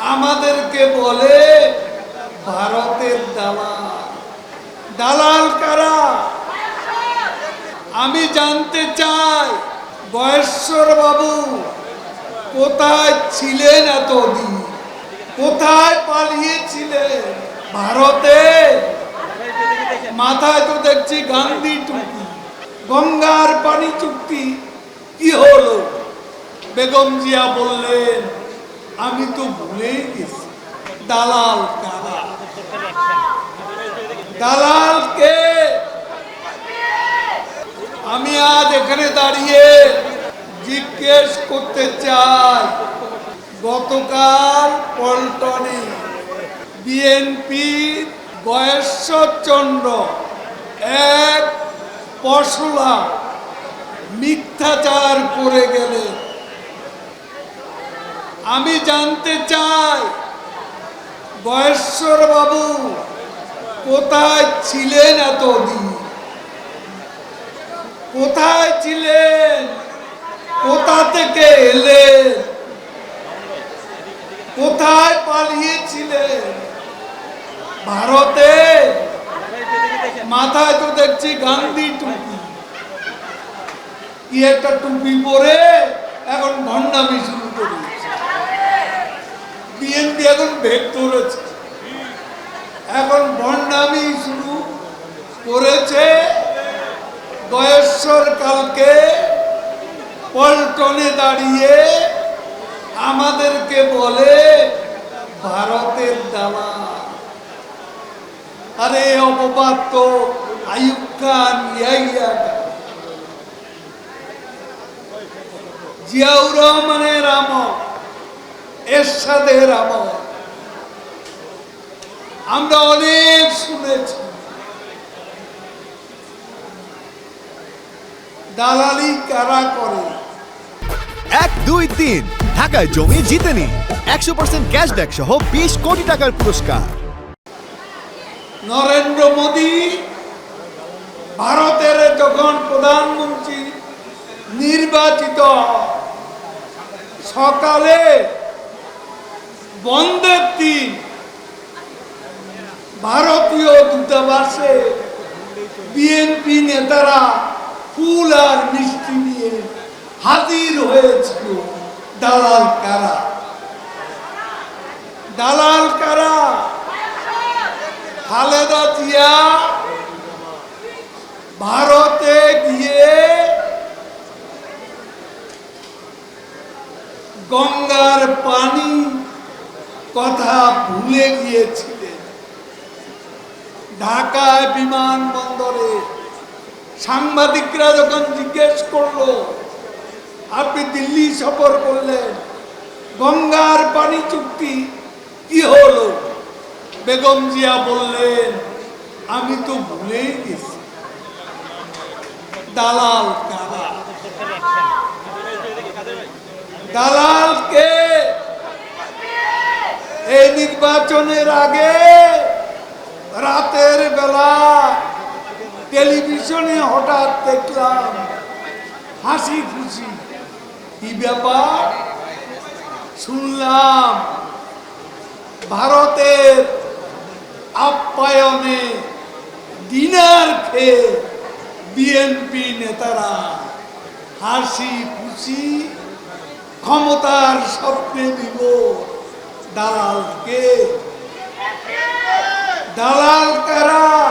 আমাদেরকে বলে ভারতের দালাল। দালাল কারা? আমি জানতে চাই, বয়েশ্বর বাবু, কোথায় ছিলেন এতদিন? কোথায় পালিয়েছিলেন? ভারতে? মাথায় তো দেখছি গান্ধী চুক্তি, গঙ্গার পানি চুক্তি। কি হলো? বেগম জিয়া বললেন আমি তো ভুলেই গেছি। দালাল কারা? দালাল কে? আমি আজ এখানে দাঁড়িয়ে জিজ্ঞেস করতে চাই। গতকাল পল্টনে বিএনপি বয়শ্বরচন্দ্র এক পশলা মিথ্যাচার করে গেলে আমি জানতে চাই, বয়েশ্বর বাবু, কোথায় ছিলেন এতদিন? কোথায় ছিলেন? কোথা থেকে এলেন? কোথায় পালিয়েছিলেন? ভারতে? মাথায় তো দেখছি গান্ধী টুপি। কি একটা টুপি পরে এখন ভণ্ডামি শুরু করেছে বিএনপি এখন ভেগ ধরেছে এখন ভণ্ডামি শুরু করেছে বয়স্বর কালকে পল্টনে দাঁড়িয়ে আমাদেরকে বলে ভারতের দালাল আরে অপবাদ তো আইয়ুব খান ইয়াইয়া। জিয়াউর রহমানের এরশাদের আমল। আমরা অনেক শুনেছি। দালালি কারা করে? এক দুই তিন। ঢাকায় জমি জিতে নিন। একশো পার্সেন্ট ক্যাশব্যাক সহ বিশ কোটি টাকার পুরস্কার। নরেন্দ্র মোদী ভারতের যখন প্রধানমন্ত্রী নির্বাচিত সকালে বন্ধের দিন। ভারতীয় দূতাবাসে বিএনপি নেতারা ফুল আর মিষ্টি নিয়ে হাজির হয়েছিল দালাল কারা? দালাল কারা? খালেদা জিয়া ভারতে গিয়ে গঙ্গার পানি কথা ভুলে গিয়েছিলেন ঢাকায় বিমানবন্দরে সাংবাদিকরা যখন জিজ্ঞেস করল, আপনি দিল্লি সফর করলেন, গঙ্গার পানি চুক্তি কি হলো? বেগম জিয়া বললেন, আমি তো ভুলেই গেছি। দালাল কারা? দালাল কে এই নির্বাচনের আগে রাতের বেলা টেলিভিশনে হঠাৎ দেখলাম হাসি খুশি। কি ব্যাপার? শুনলাম ভারতের আপ্যায়নে ডিনার খেয়ে বিএনপি নেতারা হাসি খুশি, ক্ষমতার স্বপ্নে দিব দালালকে দালাল কারা?